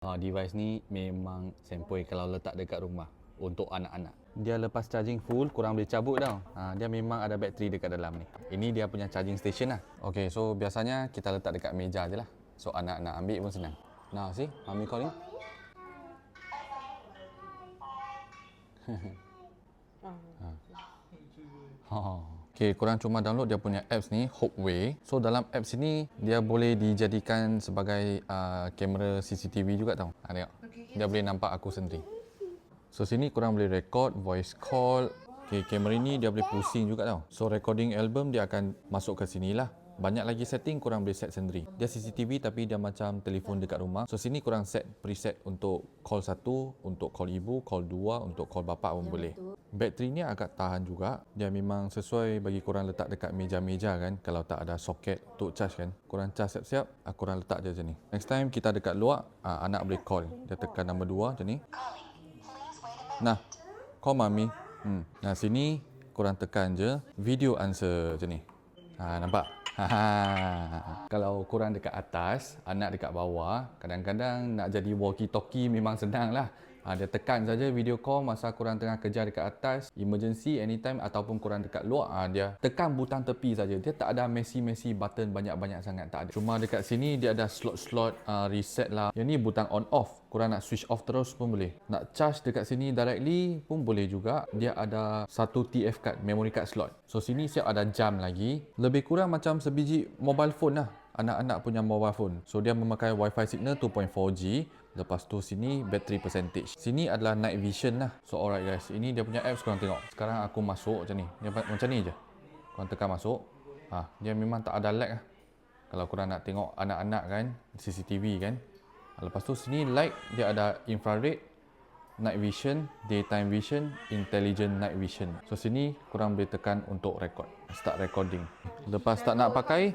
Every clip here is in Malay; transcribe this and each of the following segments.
Uh, device ni memang sempoi kalau letak dekat rumah untuk anak-anak. Dia lepas charging full, kurang boleh cabut tau. Ha, dia memang ada bateri dekat dalam ni. Ini dia punya charging station lah. Okay, so biasanya kita letak dekat meja je lah. So anak nak ambil pun senang. Now see, mommy calling. Oh. Okay, korang cuma download dia punya apps ni, Hopeway. So dalam apps ni, dia boleh dijadikan sebagai uh, kamera CCTV juga tau. Ha, tengok. Dia boleh nampak aku sendiri. So sini korang boleh record, voice call. Okay, kamera ni dia boleh pusing juga tau. So recording album dia akan masuk ke sini lah. Banyak lagi setting korang boleh set sendiri. Dia CCTV tapi dia macam telefon dekat rumah. So sini korang set preset untuk call satu, untuk call ibu, call dua, untuk call bapa pun boleh. Bateri ni agak tahan juga. Dia memang sesuai bagi korang letak dekat meja-meja kan. Kalau tak ada soket untuk charge kan. Korang charge siap-siap, ah, korang letak je macam ni. Next time kita dekat luar, ah, anak boleh call. Dia tekan nombor dua macam ni. Nah, call mami. Hmm. Nah, sini korang tekan je video answer macam ni. Ha, nampak? Kalau korang dekat atas, anak dekat bawah, kadang-kadang nak jadi walkie-talkie memang senang lah. Ha, dia tekan saja video call masa korang tengah kerja dekat atas, emergency anytime ataupun korang dekat luar, ha, dia tekan butang tepi saja. Dia tak ada messy-messy button banyak-banyak sangat, tak ada. Cuma dekat sini dia ada slot-slot uh, reset lah. Yang ni butang on off. Korang nak switch off terus pun boleh. Nak charge dekat sini directly pun boleh juga. Dia ada satu TF card, memory card slot. So sini siap ada jam lagi. Lebih kurang macam sebiji mobile phone lah. Anak-anak punya mobile phone. So dia memakai wifi signal 2.4G. Lepas tu sini battery percentage. Sini adalah night vision lah. So alright guys, ini dia punya apps korang tengok. Sekarang aku masuk macam ni. Dia macam ni je. Korang tekan masuk. Ha, dia memang tak ada lag lah. Kalau korang nak tengok anak-anak kan, CCTV kan. Lepas tu sini light dia ada infrared, night vision, daytime vision, intelligent night vision. So sini korang boleh tekan untuk record. Start recording. Lepas tak nak pakai,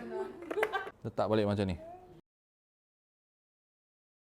letak balik macam ni.